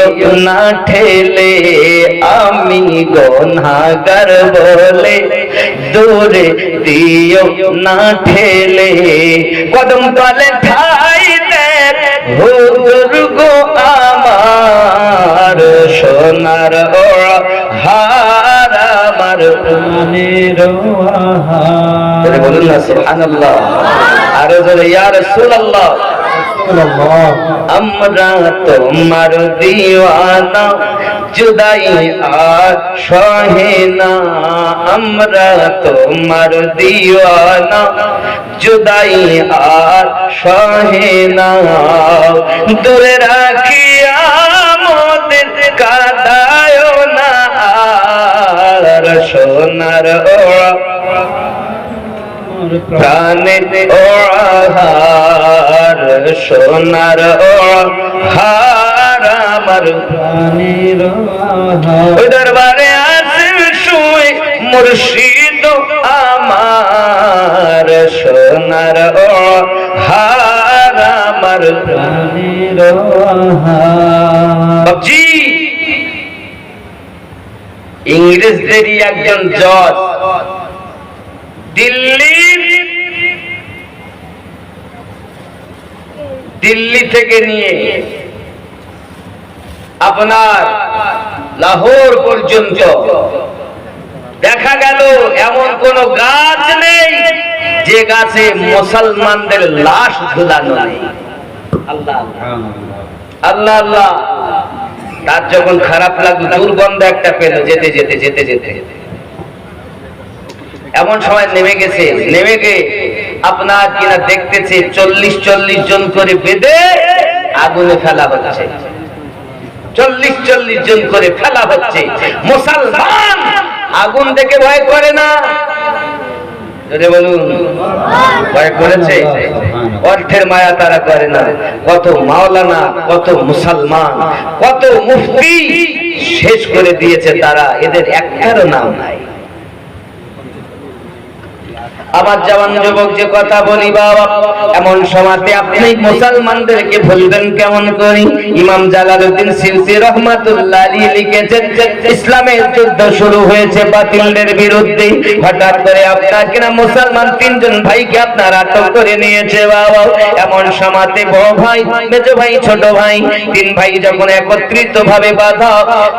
দিও না ঠেলে আমি গনাগার বলে দূরে দিও না ঠেলে। কদম তলে ঠাই দেন গো আমার সোনার ওরা হার আমার প্রাণের বলুন না সুবহানাল্লাহ। আরও জোরে ইয়া রাসূলুল্লাহ। আমরা তোমার দিওয়ানা, জুদাই আর সহে না আমরা তোমার দিওয়ানা, জুদাই আর সহে না দূরে রাখিয়া মোদের কাদায় না, আর সোনার ওরা প্রাণে ওড়াহার সোনার ওই দরবারে আছে শুই মুর্শিদ আমার। সোনার আমার প্রাণের বাবজি ইংরেজদেরই একজন জজ। দিল্লি দিল্লি থেকে নিয়ে আপনার লাহোর পর্যন্ত। দেখা গেল, এমন কোন গাছ নেই যে গাছে মুসলমানদের লাশ ঝুলানো নেই। আল্লাহ আল্লাহ তার যখন খারাপ লাগল, দুর্গন্ধ একটা পেল, যেতে যেতে যেতে যেতে। এমন সময় নেমে গেছে, নেমে গে আপনার কিনা দেখতেছে চল্লিশ চল্লিশ জন করে বেঁধে আগুনে ফেলা হচ্ছে। চল্লিশ চল্লিশ জন করে ফেলা হচ্ছে। মুসলমান আগুন দেখে ভয় করে না? বলুন, ভয় করেছে? অর্থের মায়া তারা করে না। কত মাওলানা, কত মুসলমান, কত মুফতি শেষ করে দিয়েছে তারা। এদের একটারও নাম নাই। আমার জওয়ান যুবক যে কথা বলি বাবা, এমন সময়তে আপনি মুসলমানদেরকে ভুলবেন কেমন করি? ইমাম জালালউদ্দিন সিউসি রহমাতুল্লাহ আলী লিখেছেন, ইসলামের যুদ্ধ শুরু হয়েছে বাতিলদের বিরুদ্ধে। হঠাৎ করে আপনার কিনা মুসলমান তিনজন ভাইকে আপনার আটক করে নিয়েছে বাবা। এমন সময়তে বড় ভাই, মেজ ভাই, ছোট ভাই, তিন ভাই যখন একত্রিত ভাবে বাধা,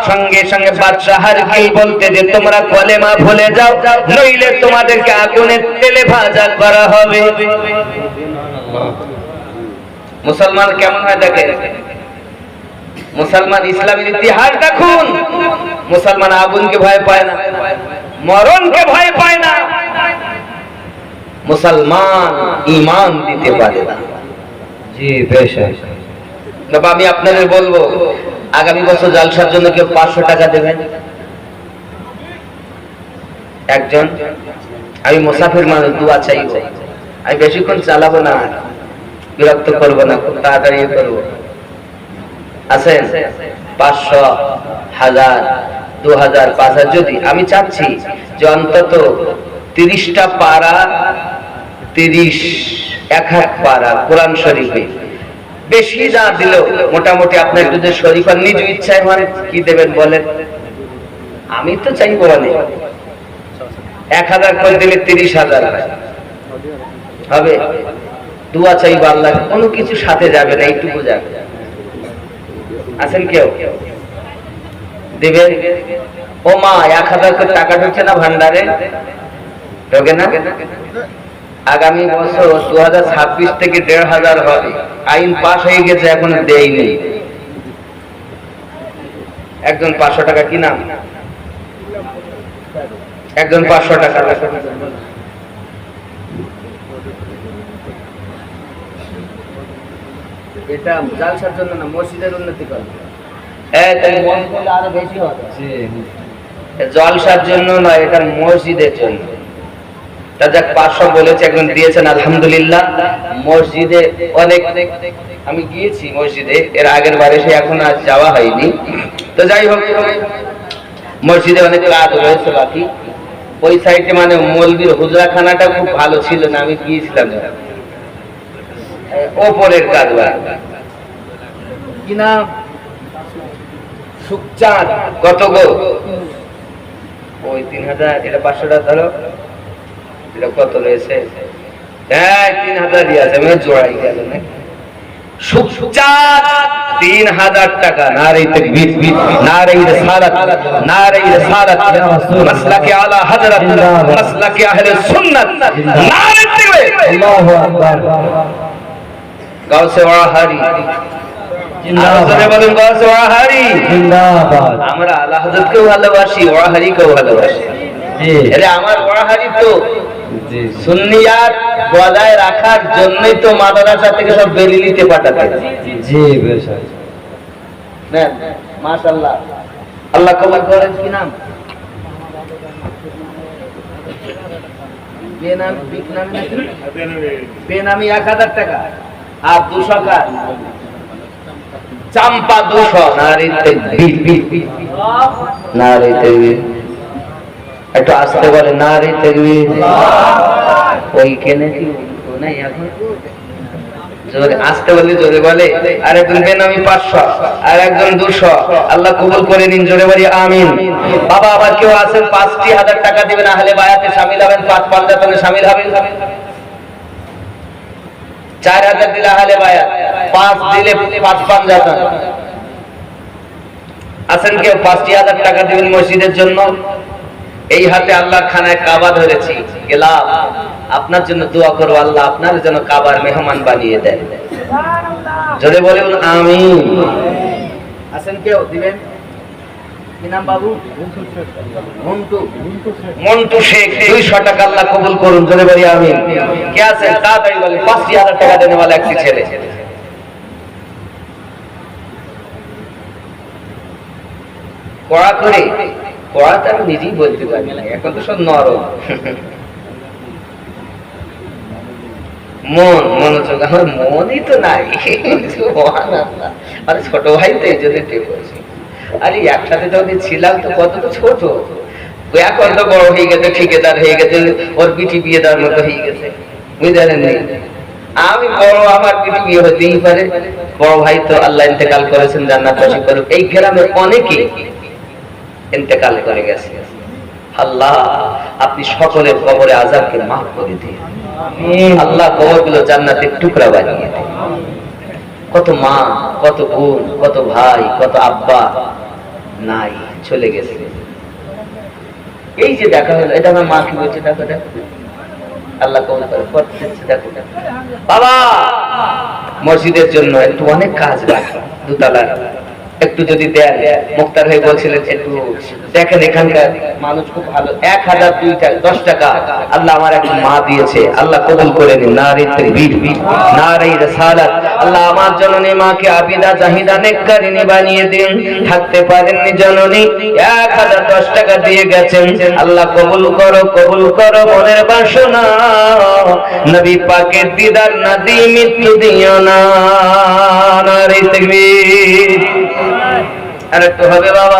সঙ্গে সঙ্গে বাদশাহার কি বলতে যে, তোমরা কলেমা ভুলে যাও, নইলে তোমাদেরকে আগুনের তেলে ভাজা করা হবে। মুসলমান কেমন হয় দেখে মুসলমান ইসলামের ইতিহাস দেখুন। মুসলমান আগুনকে ভয় পায় না মরণকে ভয় পায় না। মুসলমান ইমান দিতে পারে না। জি বেশ বাবা আমি আপনাদের বলব আগামী বছর জালসার জন্য কেউ পাঁচশো টাকা দেবেন? একজন? আমি মুসাফির মানুষ দুয়া চাইব। আমি বেশিক্ষণ চালাবো না, বিরক্ত করব না, খুব তাড়াতাড়ি করব। আছেন পাঁচশো হাজার, দু হাজার, পাঁচ হাজার। যদি আমি চাচ্ছি যে অন্তত তিরিশটা পাড়া তিরিশ, এক হাত পাড়া কোরআন শরীফে। বেশি যা দিল মোটামুটি আপনার যদি শরীফ আর নিজ ইচ্ছায় মানে কি দেবেন বলেন? আমি তো চাইব অনেক। এক হাজার করে দিলে তিরিশ হাজার হবে? দুয়া চাইব আল্লাহ কোনো কিছু সাথে যাবে না, এইটুকু যাবে। আছেন কেউ? দেবেন? ও মা, এক হাজার করে টাকা ঢুকছে না ভান্ডারে? ঢোকে না? আগামী বছর দু হাজার ছাব্বিশ থেকে দেড় হাজার হবে। আইন পাশ হয়ে গেছে, এখন দেয়নি। একজন পাঁচশো টাকা কি নাম? একজন পাঁচশো টাকা। এটা জালসার জন্য না মসজিদের উন্নতি করবে আরও বেশি হবে। জলসার জন্য নয় এটা মসজিদের জন্য তা পাঁচশো বলেছে একজন দিয়েছেন আলহামদুলিল্লাহ। মসজিদে অনেক আমি গিয়েছি মসজিদে এর আগের বারে সে এখন আজ যাওয়া হয়নি। তো যাই হোক মসজিদে অনেক কাজ রয়েছে বাকি। ওই সাইডে মানে মলবির হুজরাখানাটা খুব ভালো ছিল না, আমি গিয়েছিলাম ওপরের কাজ কি নাম? সুখচাঁদ। কত গো? ওই তিন হাজার, এটা পাঁচশো টাকা ধরো। এটা কত রয়েছে? হ্যাঁ তিন হাজারই আছে, আমি জোড়াই গেল নাকি? তিন হাজার টাকা নারী তকবীর নারী রিসালাত নারী রিসালাত মাসলাকে আলা হযরত মাসলাকে আহলে সুন্নাত নারী তকবীর। আল্লাহু আকবার। গাউসে ওয়াহারি। ওয়াহারি। আমরা আলা হযরতকেও ভালোবাসি ওয়াহারিকেও ভালোবাসি। জি। আরে আমার ওয়াহারি তো সুন্নিয়াত বজায় রাখার জন্যই তো মাদ্রাসা থেকে সব বেরিলিতে পাঠাতে জি বেশক নেন মাশাআল্লাহ। আল্লাহ কবুল করেন কি নাম? বেনাম বিক নামে নাকি বেনামি এক হাজার টাকা। আর দুশো কার চাম্পা দুশো। নারীতে নারীতে একটু আসতে বলে, না নারীতে ওই কেনে কি এখন? জোরে আসতে বলে, জোরে বলে, আর বেনামি পাঁচশো, আর একজন দুশো। আল্লাহ কবুল করে নিন, জোরে বলি, আমিন। বাবা আবার কেউ আছেন, পাঁচটি হাজার টাকা দিবেন, আহলে বায়াতে সামিল হবেন, পাঁচ সামিল হবেন। চার হাজার দিলে আহলে পাঁচ দিলে পাঁচ পাঞ্জাতন আছেন কেউ, পাঁচটি হাজার টাকা দিবেন মসজিদের জন্য? এই হাতে আল্লাহর খানায় কাবা ধরেছি। গেলাম। আপনার জন্য দোয়া করো আল্লাহ আপনার জন্য কাবার মেহমান বানিয়ে দেন জোরে বলুন আমি আছেন কেউ? দিবেন? মন্টু মন্টু। শেখ। দুইশো টাকা আল্লাহ কবুল করুন। জোরে বলি আমি কে আছেন তাড়াতাড়ি বলে পাঁচটি হাজার টাকা দেনে বলে একটি ছেলে। পড়া করে পড়াটা আমি নিজেই বলতে পারি না, এখন তো সব নরম। মন, মনোযোগ, আমার মনই তো নাই ছোট ভাই তো এই জন্য আরে একসাথে যখন ছিলাম তো, কত তো ছোট। এখন তো বড় হয়ে গেছে, ঠিকাদার হয়ে গেছে, ওর পিঠি বিয়ে দেওয়ার মতো হয়ে গেছে। বুঝলেন আমি বড়, আমার পিঠি বিয়ে হতেই পারে। বড় ভাই তো আল্লাহ ইন্তেকাল করেছেন, জান্নাত এই গ্রামের অনেকেই ইন্তেকাল করে গেছে। আল্লাহ আপনি সকলের কবরে আজাবকে মাফ করে দিন। আল্লাহ কবরগুলো জান্নাতের টুকরা বানিয়ে দেন। কত মা কত বোন কত ভাই কত আব্বা নাই চলে গেছে। এই যে দেখা হলো এটা আমার মা কি বলছে দেখো দেখো। আল্লাহ কবুল করে করতে দেখো দেখো। বাবা মসজিদের জন্য একটু অনেক কাজ বাকি দুতলা একটু যদি দেন, মুক্তার হয়ে বলছিলেন, একটু দেখেন এখানকার মানুষ খুব ভালো। এক হাজার, দুই টাকা, দশ টাকা। আল্লাহ আমার একটা মা দিয়েছে। আল্লাহ কবুল করে নিন। নারী তকবীর নারী রিসালাত। আল্লাহ আমার জননী মাকে আবিদা জাহিদা নেককারিনী বানিয়ে দিন। থাকতে পারেননি জননী, এক হাজার, দশ টাকা দিয়ে গেছেন। আল্লাহ কবুল করো কবুল করো মনের বাসনা। নবী পাকের দিদার না দি মৃত্যু দিও না। নারী তকবীর আর একটু হবে বাবা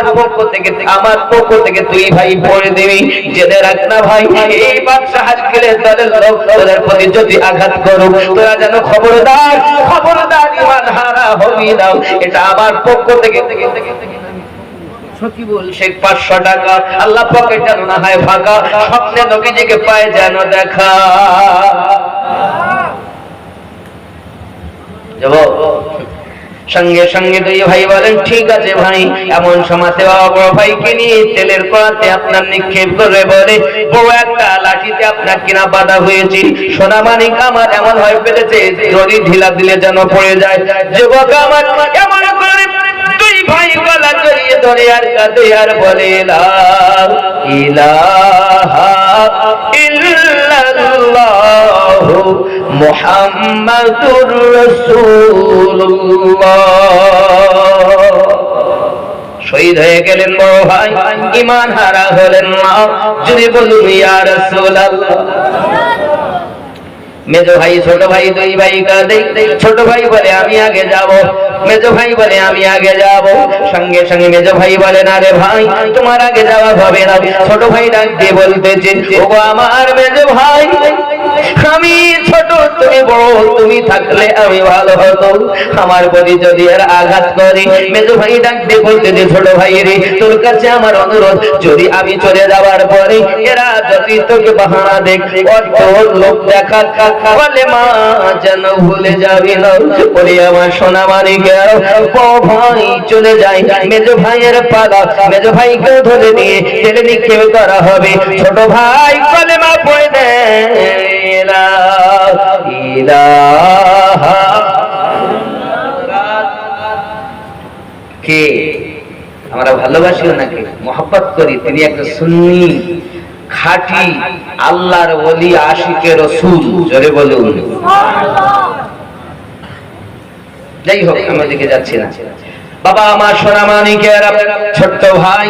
পক্ষ থেকে, আমার পক্ষ থেকে তুই ভাই পড়ে দিবি, জেনে রাখ না ভাই, এই বাদশাহ আজকের দলের লোক তোদের প্রতি যদি আঘাত করুক তোরা যেন খবরদার খবরদার ইমান হারা হবি না। এটা আমার পক্ষ থেকে। সকিবুল দেখা। সঙ্গে সঙ্গে দুই ভাই বলেন, ঠিক আছে ভাই, এমন সমাজে বাবা বড় ভাইকে নিয়ে তেলের কড়াতে আপনার নিক্ষেপ করে বলে বড় একটা লাঠিতে আপনার কিনা বাধা হয়েছে। সোনা মানিক আমার এমন হয়ে পেরেছে দড়ি ঢিলা দিলে যেন পড়ে যায়। যুবক আমার এমন করে ভাই গলা জড়িয়ে ধরে আর কাঁদে আর বলে মুহাম্মাদুর শহীদ হয়ে গেলেন বড় ভাই ইমান হারা হলেন মা, যদি বলুন, ইয়া রাসূলুল্লাহ। মেজ ভাই, ছোট ভাই, দুই ভাই ছোট ভাই বলে, আমি আগে যাব। মেজ ভাই বলে, আমি আগে যাব। সঙ্গে সঙ্গে মেজ ভাই বলে, না রে ভাই, তোমার আগে যাওয়া হবে না। ছোট ভাই ডাক দিয়ে বলতেছে ও আমার মেজ ভাই আমি ছোট, তুমি বড়, তুমি থাকলে আমি ভালো হতো আমার প্রতি যদি আর আঘাত করে, মেজ ভাই ডাক দিয়ে বলতেছে ছোট ভাই রে, তোর কাছে আমার অনুরোধ, যদি আমি চলে যাওয়ার পরে এরা যদি তোকে বাহানা দেখ অত লোক দেখা বলে মা যেন ভুলে যাবি না। বলে আমার সোনা গেল ভাই চলে মেজ ভাইয়ের পালা ধরে নিয়ে টেনে নিক্ষেপ করা হবে। ছোট ভাই বলে, মা পড়ে দেয় কে? আমরা ভালোবাসি নাকি মহব্বত করি, তিনি একটা সুন্নি, খাঁটি, আল্লাহর ওলি আশিকের রসুল, জোরে বলুন। যাই হোক আমি ওদিকে যাচ্ছি না। বাবা, আমার সোনা মানিকের ছোট্ট ভাই,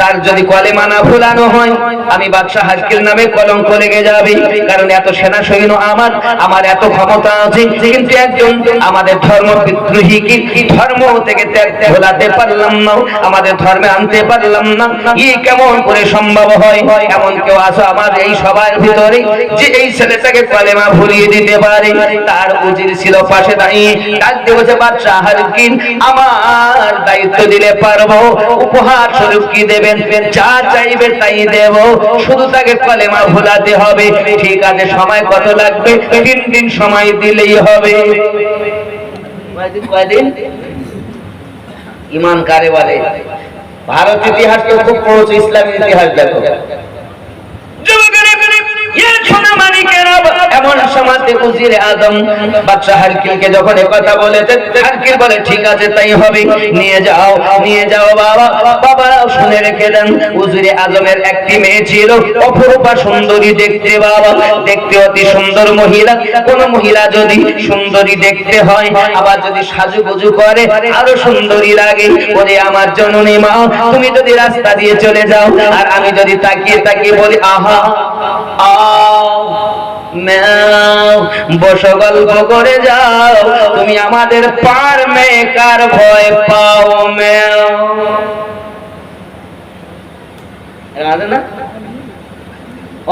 তার যদি কলেমা না ভুলানো হয়, আমি বাদশাহ হাজকির নামে কলঙ্ক লেগে যাবে, কারণ এত সেনা সৈন্য আমার আমার এত ক্ষমতা আছে, কিন্তু একজন আমাদের ধর্ম বিদ্রোহী কি? ধর্ম থেকে ভোলাতে পারলাম না, আমাদের ধর্মে আনতে পারলাম না, ই কেমন করে সম্ভব হয়? এমন কেউ আসো আমার এই সবার ভিতরে, যে এই ছেলেটাকে কলেমা ভুলিয়ে দিতে পারে। তার উজির ছিল পাশে দাঁড়িয়ে ডাক দেবছে বাদশাহ হাজকিন আমার দায়িত্ব দিলে পারব, উপহার স্বরূপ কি দেবেন? যা চাইবে তাই দেব। শুধু তাকে কলেমা ভোলাতে হবে। ঠিক আছে, সময় কত লাগবে? তিন দিন সময় দিলেই হবে। ইমান কারে বলে? ভারত ইতিহাস খুব ইতিহাস দেখো। সুন্দরী দেখতে অতি সুন্দর মহিলা। কোন মহিলা যদি সুন্দরী দেখতে হয়, আবার যদি সাজুগুজু করে, আরও সুন্দরী লাগে। ওরে আমার জননী মা, তুমি যদি রাস্তা দিয়ে চলে যাও, আর আমি যদি তাকিয়ে তাকিয়ে বলি, আহা ম্যাও বসো গল্প করে যাও। তুমি আমাদের পার মেকার ভয় পাও? রাধে না?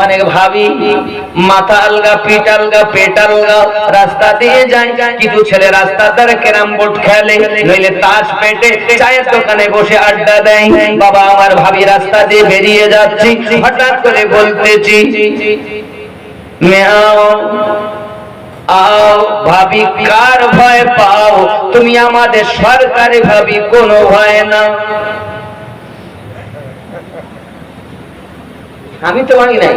অনেক ভাবি, মাথা আলগা, পিঠ আলগা, পেট আলগা, রাস্তা দিয়ে যায় কিছু ছেলে রাস্তা দ্বারা ক্যারাম বোর্ড খেলে, নইলে তাস পেটে চায়ের দোকানে বসে আড্ডা দেয়। বাবা আমার ভাবি রাস্তা দিয়ে বেরিয়ে যাচ্ছি, হঠাৎ করে বলতেছি, মেয়াও, আও, ভাবি, কার ভয় পাও? তুমি আমাদের সরকারি ভাবি, কোনো ভয় না। আমি তো মানি নাই।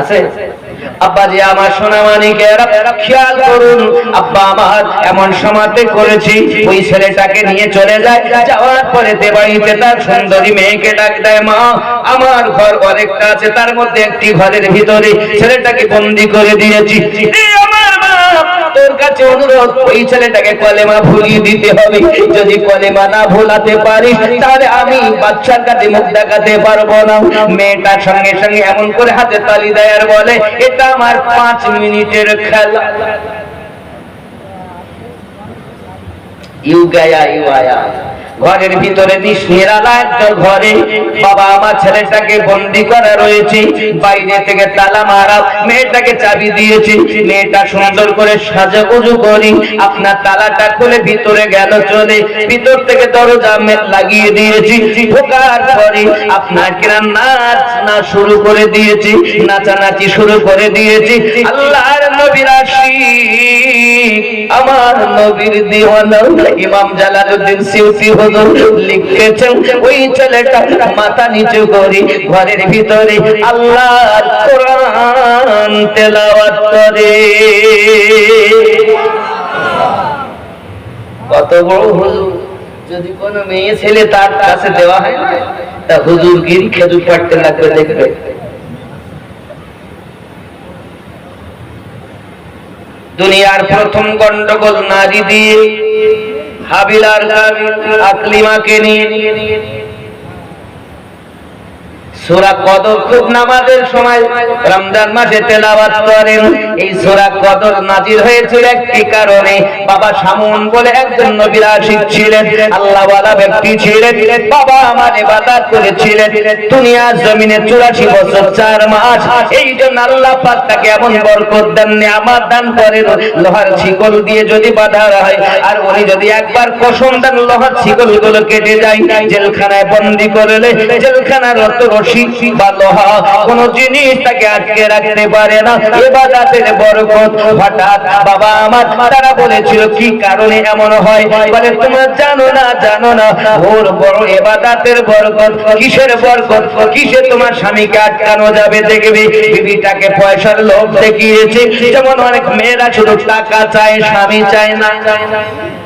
আছে? আব্বা যে আমার সোনা খেয়াল করুন। আব্বা, আমার এমন সমাতে করেছি, ওই ছেলেটাকে নিয়ে চলে যায়। যাওয়ার পরে তে বাড়িতে তার সুন্দরী মেয়েকে ডাক দেয়, মা, আমার ঘর অনেকটা আছে, তার মধ্যে একটি ঘরের ভিতরে ছেলেটাকে বন্দি করে দিয়েছি। কাছে অনুরোধ ওই ছেলেটাকে কলেমা ভুলিয়ে দিতে হবে। যদি কলেমা না ভোলাতে পারি, তাহলে আমি বাচ্চার কাছে মুখ দেখাতে পারব না। মেয়েটার সঙ্গে সঙ্গে এমন করে হাতে তালি দেয় আর বলে, এটা আমার পাঁচ মিনিটের খেলা। ইউ গায়া ইউ আয়া। ঘরের ভিতরে নিরালা একটা ঘরে। বাবা, আমার ছেলেটাকে বন্দি করা রয়েছে। বাইরে থেকে তালা মারা মেয়েটাকে চাবি দিয়েছি। মেয়েটা সুন্দর করে সাজা উজু করি। আপনার তালাটা খুলে ভিতরে গেল, চলে। ভিতর থেকে দরজা লাগিয়ে দিয়েছি। ঢোকার পরে আপনার কিনা নাচ না শুরু করে দিয়েছি? নাচানাচি শুরু করে দিয়েছি। আল্লাহর আমার নবীর দিওয়ানা ইমাম জালালউদ্দিন সিউতি লিখেছেন, ওই ছেলেটা মাথা নিচু ঘরের ভিতরে কোরআন তেলাওয়াত করে। কত বড় হুজুর, যদি কোনো মেয়ে ছেলে তার কাছে দেওয়া হয় তা হুজুর গিরি খেজুর পাড়তে লাগবে, দেখবে। দুনিয়ার প্রথম গন্ডগোল নারী দিয়ে হাবিলার আকলিমাকে নিয়ে। সূরা কদর খুব নামাজের সময়, রমজান মাসে তেলাওয়াত করেন। এই সূরা কদর নাজির হয়েছিল একটি কারণে। বাবা শামুন বলে একজন নবীর আশিক ছিলেন। আল্লাহওয়ালা ব্যক্তি ছিলেন। বাবা আমার ইবাদত করেছিলেন। দুনিয়ার জমিনে 84 বছর 4 মাস। এই জন্য আল্লাহ পাক এমন বরকত দেন নিয়ামত দান করেন। লোহার শিকল দিয়ে যদি বাধা হয়, আর উনি যদি একবার কসম দেন, লোহার শিকলগুলো কেটে যায়। জেলখানায় বন্দি করলে জেলখানার অত রশি বা লোহা কোন জিনিস তাকে আটকে রাখতে পারে না। এবাদাতের বরকত হঠাৎ বাবা আমার তারা বলেছিল কি কারণে এমন হয়? বলে তোমরা জানো না জানো না ওর বড় এবাদাতের বরকত। কিসের বরকত? কিসে তোমার স্বামীকে আটকানো যাবে দেখবে? বিবিটাকে পয়সার লোভ দেখিয়েছে। যেমন অনেক মেয়েরা শুধু টাকা চায় স্বামী চায় না। ও জননী,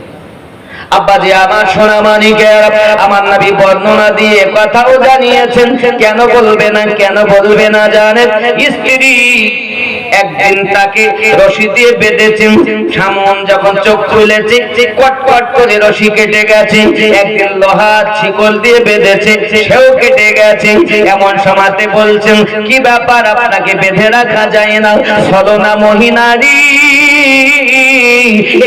আব্বা যে আমার সোনা মানিকের আমার নবী বর্ণনা দিয়ে কথাও জানিয়েছেন, কেন বলবে না, কেন বলবে না জানেন? স্ত্রী একদিন তাকে রশি দিয়ে বেঁধেছেন, সামন যখন চোখ খুলেছে কট কট করে রশি কেটে গেছে, একদিন লোহা শিকল দিয়ে বেঁধেছে, সেও কেটে গেছে। এমন সমাতে বলছেন, কি ব্যাপার আপনাকে বেঁধে রাখা যায় না? ছলনা মহিনারী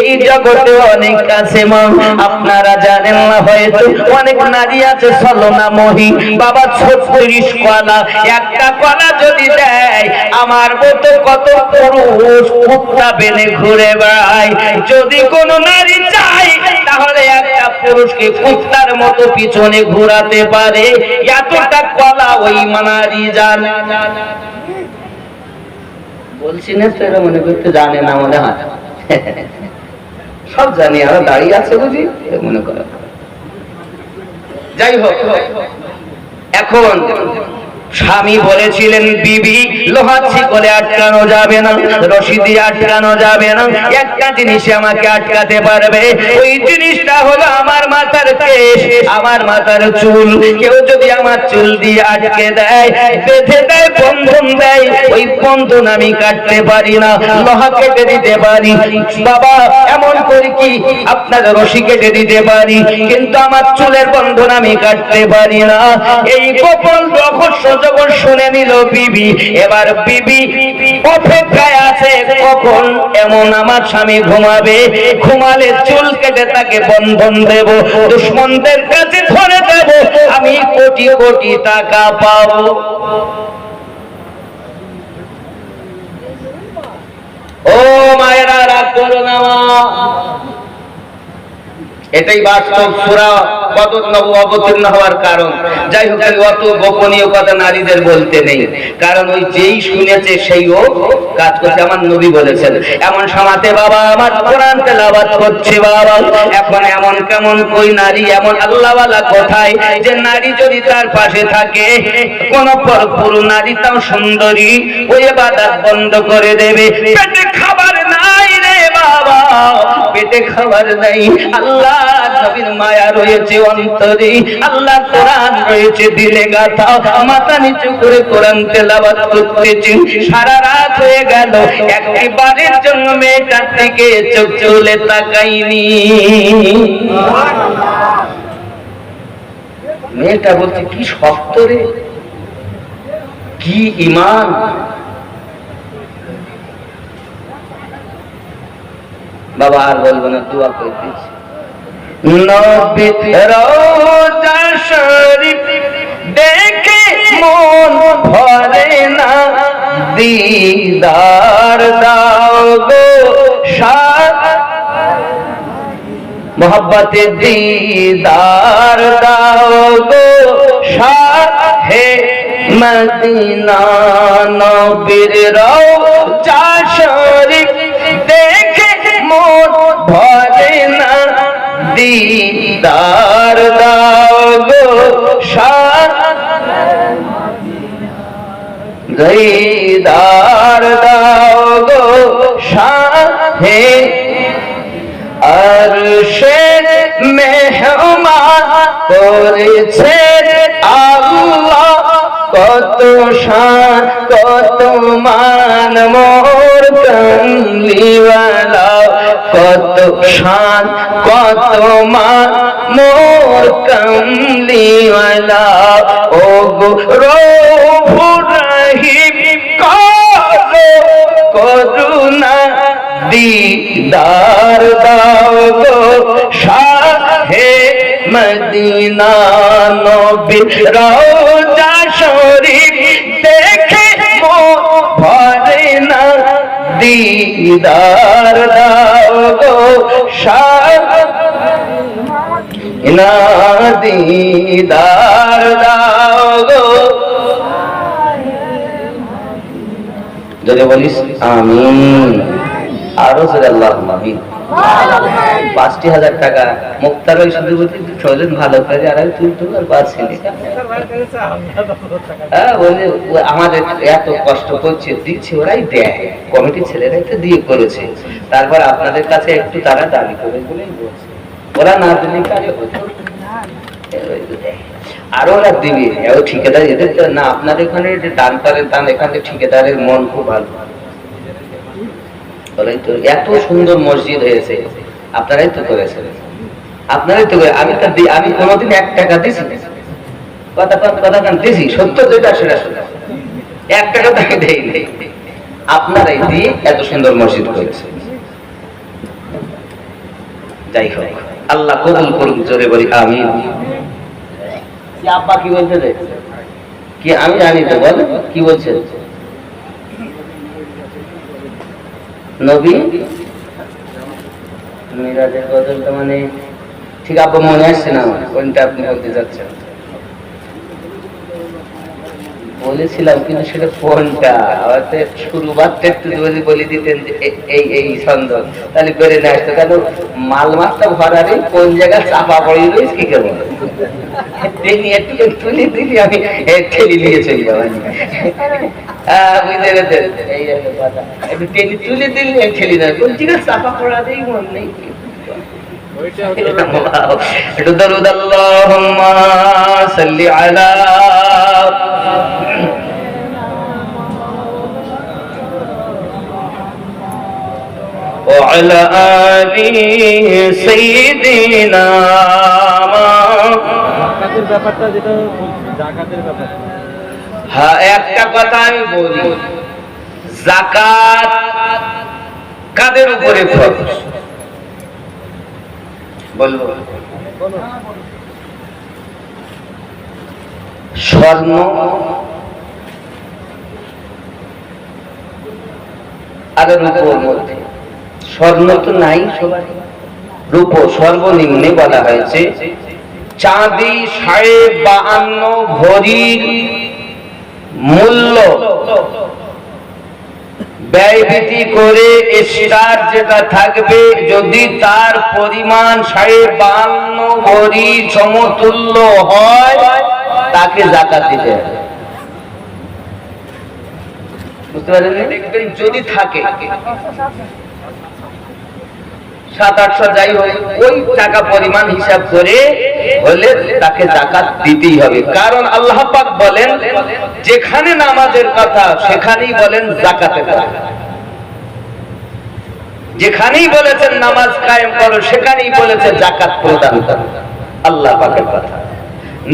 এই জগতে অনেক আছে মা। আপনারা জানেন না হয়তো অনেক নারী আছে, ছলনা মহি। বাবা ছত্রিশ কলা, একটা কলা যদি দেয়, আমার মতো কত পুরুষ কুত্তা বেনে ঘুরে যদি কোন নারী তাহলে একটা পুরুষকে কুত্তার মতো পিছনে ঘোরাতে পারে। এতটা কলা ওই নারী জানে। বলছি না তো মনে করতে জানে না মনে হয় সব জানি আর দাঁড়িয়ে আছে বুঝি? মনে করো। যাই হোক এখন স্বামী বলেছিলেন, বিবি, লোহা শিকলে আটকানো যাবে না, রশি দিয়ে আটকানো যাবে না। একটা জিনিসে আমাকে আটকাতে পারবে। ওই জিনিসটা হলো আমার মাথার কেশ, আমার মাথার চুল। কেউ যদি আমার চুল দিয়ে আটকে দেয়, বেঁধে দেয়, বন্ধন দেয়, ওই বন্ধন আমি কাটতে পারি না, লোহা কেটে দিতে পারি। বাবা, এমন করে কি আপনার রশি কেটে দিতে পারি? কিন্তু আমার চুলের বন্ধন আমি কাটতে পারি না। এই গোপন রহস্য যখন শুনে নিল বিবি, এবার বিবি অপেক্ষায় আছে, কখন এমন আমার স্বামী ঘুমাবে ঘুমালে চুল কেটে তাকে বন্ধন দেব, দুশ্মনদের কাছে ধরে দেব, আমি কোটি কোটি টাকা পাবো ও মায়েরা, রাগ করো না। এটাই বাস্তব সুরা কদর নব অবতীর্ণ হওয়ার কারণ। যাই হোক অত গোপনীয় কথা নারীদের বলতে নেই। কারণ ওই যেই শুনেছে সেই ও কাজ করছে। আমার নবী বলেছেন, এমন সমাতে বাবা, আমার কোরআন তেলাওয়াত করছে বাবা। এখন এমন কেমন কই নারী, এমন আল্লাহওয়ালা কোথায়? যে নারী যদি তার পাশে থাকে, কোন পুরো নারী তাও সুন্দরী। ওই বাদাত বন্ধ করে দেবে। পেটে পেটে খাবার নাই। আল্লাহ নবীর মায়া রয়েছে অন্তরে। আল্লাহ কোরআন রয়েছে দিলে গাথা মাথা নিচু করে কোরআন তেলাওয়াত করতেছি সারা রাত হয়ে গেল। একটি বারের জন্য মেয়েটার দিকে চোখ চলে তাকাইনি। মেয়েটা বলছে, কি শক্ত রে? কি ইমান? বাবা আর বলব না, দোয়া করে দিয়েছি। দেখে মন ভরে না। দিদার দাও গো সাত দিদার দাও গো হে মদিনা নবীর শরীফ দেখে মন ভরে না। দিদার দাও গো শাহ দিদার দাও গো শাহে আর সে মেহমান করেছে আল্লাহ কত শান কত মান মোর কমলিওয়ালা কত শান, কত মান, মোর কমলিওয়ালা। ও গো রহিম করো করুণা দিদার দাও গো শাহে মদিনা নবী রওজা দিদার দাও গো না দিদার দাও গো। যদি বলিস আমিন আরও জোরে আল্লাহ আমিন। পাঁচটি হাজার টাকা। মুক্তার ওই বলতে চলেন ভালো করে আর আমি তুই তুই আর পাচ্ছি না হ্যাঁ বলে আমাদের এত কষ্ট করছে, দিচ্ছে, ওরাই দেয়। কমিটির ছেলেরাই তো দিয়ে করেছে। তারপর আপনাদের কাছে একটু তারা দাবি করে বলেই বলছে। ওরা না দিলে কাজে আরও ওরা দিবে। এও ঠিকাদার এদের না আপনার এখানে দান করেন দান এখানে ঠিকাদারের মন খুব ভালো। এত সুন্দর মসজিদ হয়েছে। আপনারাই তো করেছেন। আপনারাই তো আমি তো আমি কোনোদিন এক টাকা দিছি কথা কথা কান দিছি। সত্য যেটা সেটা এক টাকা তো আমি দেই নেই। আপনারাই দিয়ে এত সুন্দর মসজিদ করেছে যাই হোক আল্লাহ কবুল করুন জোরে বলি আমি কি আব্বা কি বলছে রে? কি আমি জানি তো বল। কি বলছে? নবী? মিরাজের তো মানে ঠিক আব্বা মনে আসছে না কোনটা আপনি বলতে যাচ্ছেন বলেছিলাম কিন্তু সেটা কোনটা হয়তো শুরুবারটা একটু যদি বলে দিতেন যে এই এই ছন্দ তাহলে বেড়ে না আসতো। কেন মাল মাছটা ভরারে কোন জায়গায় চাপা পড়ে রয়েছে কি কেমন তুলে দিলি আমি ঠেলি নিয়ে চলে যাব। বুঝতে পেরেছেন? এই কথা। একটু টেনে তুলে দিলি ঠেলি না কোন জায়গায় চাপা মন নেই। وعلى آل سيدنا জাকাতের ব্যাপারটা যেটা জাকাতের ব্যাপার হ্যাঁ একটা কথা আমি বলি জাকাত কাদের উপরে ফরজ বলবো স্বর্ণ আর রূপোর মধ্যে স্বর্ণ তো নাই রূপ সর্বনিম্নে বলা হয়েছে। চাঁদি সাড়ে বাহান্ন ভরির মূল্য। ব্যয়ভীতি করে স্টার যেটা থাকবে, যদি তার পরিমাণ সাড়ে বাহান্ন ভরি সমতুল্য হয়, তাকে জাকাত দিতে হবে। বুঝতে পারলেন? যদি থাকে। সাত আটশো যাই হোক, ওই টাকা পরিমাণ হিসাব করে হলে তাকে জাকাত দিতেই হবে। কারণ আল্লাহ পাক বলেন, যেখানে নামাজের কথা সেখানেই বলেন জাকাতের কথা। যেখানেই বলেছেন নামাজ কায়েম করো, সেখানেই বলেছে জাকাত প্রদান আল্লাহ পাকের কথা।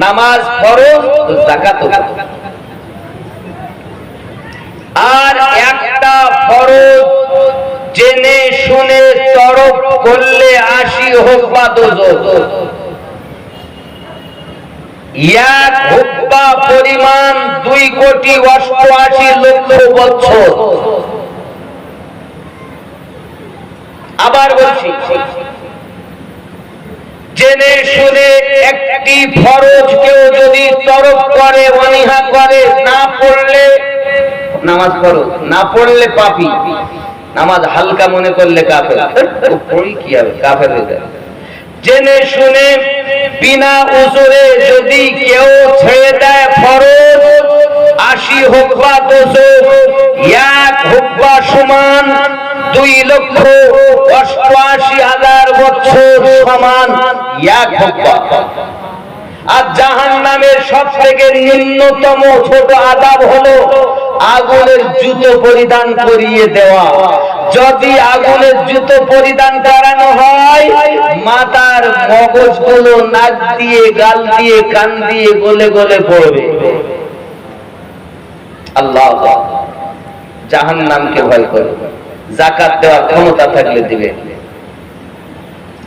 নামাজ ফরজ জাকাত আর একটা ফরজ জেনে শুনে তরফ করলে আশি হোক বা দোজক এক হুব্বা পরিমাণ দুই কোটি অষ্টআশি লক্ষ বছর। আবার বলছি, জেনে শুনে একটি ফরজ কেউ যদি তরফ করে, অনীহা করে, না পড়লে, নামাজ পড়ো, না পড়লে পাপি। নামাজ হালকা মনে করলে কাফের। পড়ি কি হবে কাফের হয়ে যাবে জেনে শুনে বিনা উজুরে যদি কেউ ছেড়ে দেয় ফরজ, আশি হোক বা দুশো এক হোক বা সমান, দুই লক্ষ অষ্টআশি হাজার বছর সমান, এক হোক বা আর জাহান নামের সব থেকে নিম্নতম ছোট আদাব হলো আগুনের জুতো পরিধান করিয়ে দেওয়া। যদি আগুনের জুতো পরিধান করানো হয়, মাথার মগজগুলো নাক দিয়ে, গাল দিয়ে, কান দিয়ে গলে গলে পড়বে। আল্লাহ জাহান নামকে ভয় করে। জাকাত দেওয়ার ক্ষমতা থাকলে দিবে।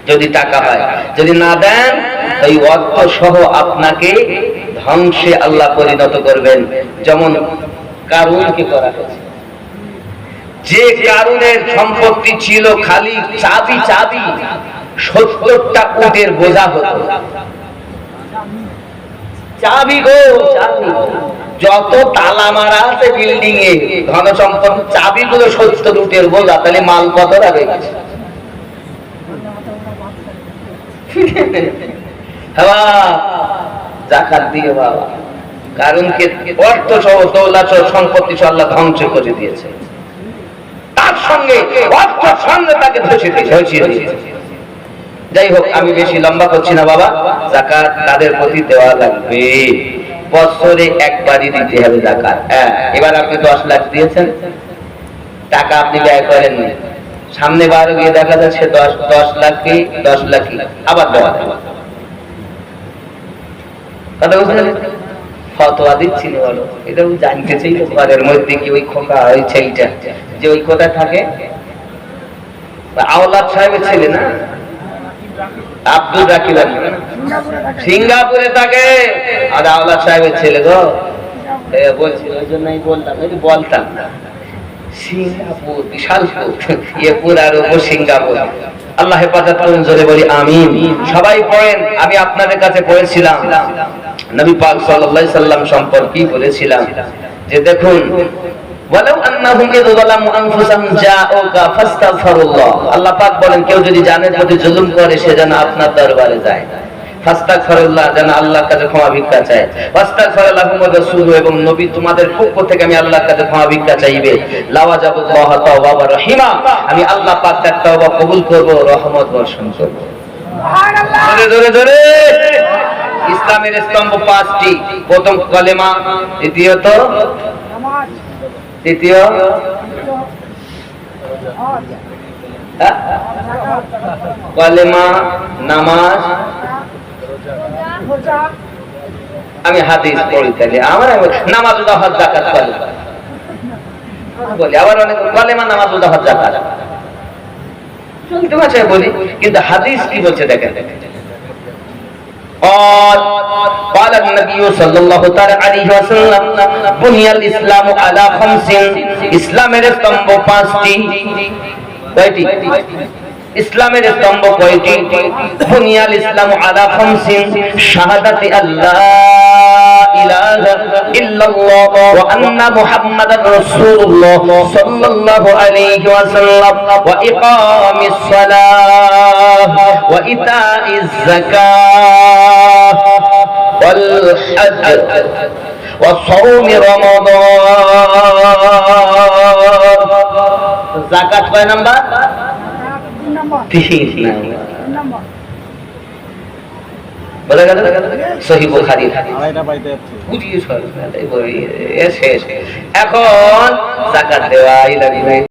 যদি টাকা হয় যদি না দেন ওই অর্থ সহ আপনাকে ধ্বংসে আল্লাহ পরিণত করবেন। যেমন কারুনকে করা হয়েছে? যে কারুনের সম্পত্তি ছিল খালি চাবি চাবি, সত্তরটা উটের বোঝা হতো চাবি গো, চাবি। যত তালা মারা আছে বিল্ডিং এ ধন সম্পদ চাবি গুলো সত্তর উটের বোঝা, তাহলে মাল কত রাখে যাই হোক, আমি বেশি লম্বা করছি না বাবা। জাকাত তাদের প্রতি দেওয়া লাগবে। বছরে একবারই দিতে হবে জাকাত। হ্যাঁ এবার আপনি দশ লাখ দিয়েছেন। টাকা আপনি ব্যয় করেননি সামনে বার গিয়ে দেখা যাচ্ছে দশ দশ লাখ কি দশ লাখ আবার দেওয়া লাগবে। সিঙ্গাপুরে থাকে। আর আওলাদ সাহেবের ছেলে গো। এ, বলছি ওই জন্যই বলতাম ওই বলতাম। সিঙ্গাপুর বিশাল ইয়েপুর আর উপর সিঙ্গাপুর। আল্লাহ হেফাজত করুন, জোরে বলি, আমিন। সবাই পড়েন, আমি আপনাদের কাছে পড়েছিলাম। নবী পাক সাল্লাল্লাহু সাল্লাম সম্পর্কে বলেছিলাম যে দেখুন, ওয়ালাউ আন্নাহুম ইয যালামু আনফুসাহুম জাআউকা ফাস্তাগফিরুল্লাহ। আল্লাহ পাক বলেন, কেউ যদি জানের প্রতি জুলুম করে, সে যেন আপনার দরবারে যায়। ফাস্তাগফিরুল্লাহ যেন আল্লাহর কাছে ক্ষমা ভিক্ষা চায়। ফাস্তাগফিরুল্লাহুম রাসূল এবং নবী তোমাদের পক্ষ থেকে আমি আল্লাহর কাছে ক্ষমা ভিক্ষা চাইবে। লাওয়াজাবুল্লাহ তাওয়াবা রহিমা। আমি আল্লাহ পাক তার তওবা কবুল করব রহমত বর্ষণ করব। ধরে ধরে ধরে ইসলামের স্তম্ভ পাঁচটি। প্রথম কলেমা দ্বিতীয়ত তৃতীয় হ্যাঁ? কলেমা নামাজ। আমি হাদিস পড়ি তাহলে আমার নামাজ উদাহর জাকাত বলে বলি আবার অনেক কলেমা নামাজ উদাহর জাকাত চলতে ভাষায় বলি কিন্তু হাদিস কি বলছে দেখেন قال قال النبي صلى الله تعالى عليه وسلم بني الاسلام على خمس ইসলামের স্তম্ভ পাঁচটি কয়টি ইসলামের স্তম্ভ কয়টি বুনিয়াল ইসলাম আলা খামসিন শাহাদাতি আল্লাহ ইলাহা ইল্লাল্লাহ ওয়া আন্না মুহাম্মাদার রাসূলুল্লাহ সাল্লাল্লাহু আলাইহি ওয়াসাল্লাম ওয়া ইকামিস সালাহ ওয়া ইতাইজ যাকাহ ওয়াল হজ وصوم رمضان জাকাত কয় নাম্বার নাম্বার? বলে গেল সহি বুখারী। বুঝিয়ে এখন জাকাত দেওয়াই লাগবে